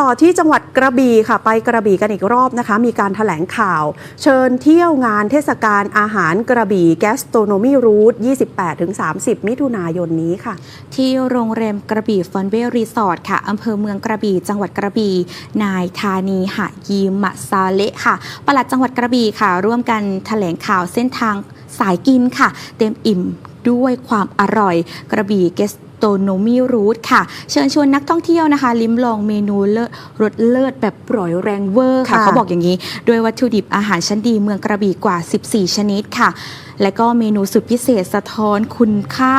ต่อที่จังหวัดกระบี่ค่ะไปกระบี่กันอีกรอบนะคะ มีการถแถลงข่าว เชิญเที่ยวงานเทศกาลอาหารกระบี่แกสโตโนมีรูท 28-30 มิถุนายนนี้ค่ะ ที่โรงแรมกระบี่ฟอนเวลรีสอร์ทค่ะอำเภอเมืองกระบี่จังหวัดกระบี่นายธานีหะยีมะซาเละค่ะปลัดจังหวัดกระบี่ค่ะ ร่วมกันแถลงข่าวเส้นทางสายกินค่ะ เต็มอิ่มด้วยความอร่อย กระบี่เกส โตโนมีรูทค่ะ เชิญชวนนักท่องเที่ยวนะคะ ลิ้มลองเมนูเลิศรสเลิศแบบปล่อยแรงเวอร์ค่ะค่ะ เขาบอกอย่างนี้ ด้วยวัตถุดิบอาหารชั้นดีเมืองกระบี่กว่า 14 ชนิดค่ะ และก็เมนูสุดพิเศษสะท้อนคุณค่า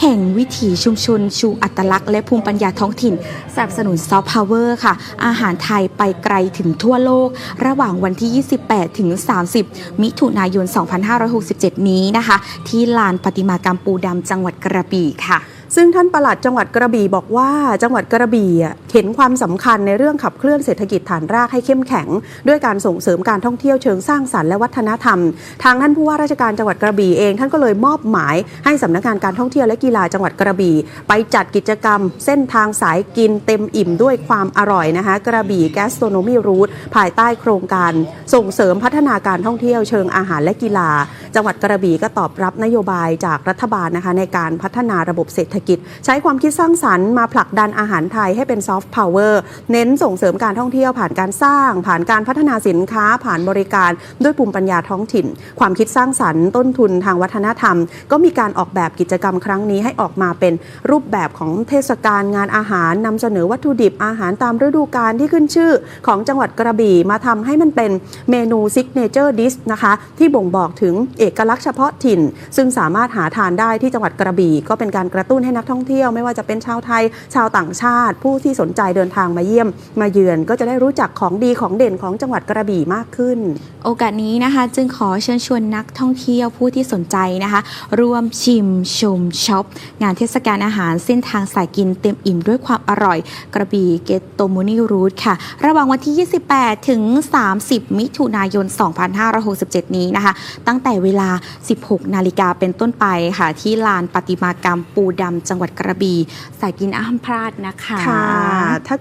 แห่งวิถีชุมชน ชูอัตลักษณ์และภูมิปัญญาท้องถิ่นสนับสนุนซอฟต์พาวเวอร์ค่ะ อาหารไทยไปไกลถึงทั่วโลก ระหว่างวันที่ 28 ถึง 30 มิถุนายน 2567 นี้นะคะ ที่ลานประติมากรรมปูดำจังหวัดกระบี่ค่ะ ซึ่งท่านปลัดจังหวัดกระบี่บอกว่าจังหวัดกระบี่เห็นความสำคัญในเรื่องขับเคลื่อนเศรษฐกิจฐานรากให้เข้มแข็ง ด้วยการส่งเสริมการท่องเที่ยวเชิงสร้างสรรค์และวัฒนธรรม ทางท่านผู้ว่าราชการจังหวัดกระบี่เอง ท่านก็เลยมอบหมายให้สำนักงานการท่องเที่ยวและกีฬาจังหวัดกระบี่ไปจัดกิจกรรม เส้นทางสายกินเต็มอิ่มด้วยความอร่อยนะคะกระบี่แกสโตโนมีรูทภายใต้โครงการ ส่งเสริมพัฒนาการท่องเที่ยวเชิงอาหารและกีฬาจังหวัดกระบี่ก็ตอบรับนโยบายจากรัฐบาลนะคะในการพัฒนาระบบเศรษฐกิจ ใช้ความคิดสร้างสรรค์มาผลักดันอาหารไทยให้เป็นซอฟต์พาวเวอร์เน้นส่งเสริมการท่องเที่ยวผ่านการสร้าง ผ่านการพัฒนาสินค้าผ่านบริการด้วยภูมิปัญญาท้องถิ่น ความคิดสร้างสรรค์ต้นทุนทางวัฒนธรรม ก็มีการออกแบบกิจกรรมครั้งนี้ให้ออกมาเป็นรูปแบบของเทศกาลงานอาหารนำเสนอวัตถุดิบอาหารตามฤดูกาลที่ขึ้นชื่อของจังหวัดกระบี่มาทำให้มันเป็นเมนูซิกเนเจอร์ดิสนะคะที่บ่งบอกถึงเอกลักษณ์เฉพาะถิ่น ซึ่งสามารถหาทานได้ที่จังหวัดกระบี่ ก็เป็นการกระตุ้นให้นักท่องเที่ยว ไม่ว่าจะเป็นชาวไทย ชาวต่างชาติ ผู้ที่สนใจเดินทางมาเยี่ยม มาเยือนก็จะได้รู้จักของดีของเด่นของจังหวัดกระบี่มากขึ้น โอกาสนี้นะคะ จึงขอเชิญชวนนักท่องเที่ยวผู้ที่สนใจนะคะร่วมชิมชมช็อป งานเทศกาลอาหารเส้นทางสายกินเต็มอิ่มด้วยความอร่อย กระบี่เกตโตมูนิรูทค่ะ ระหว่างวันที่ 28 ถึง 30 มิถุนายน 2567 นี้นะคะ ตั้งแต่เววลา 16 นาฬิกาเป็นต้นไปค่ะ ที่ลานประติมากรรมปูดำจังหวัดกระบี่สายกินอ้ามพลาดนะคะค่ะถ้า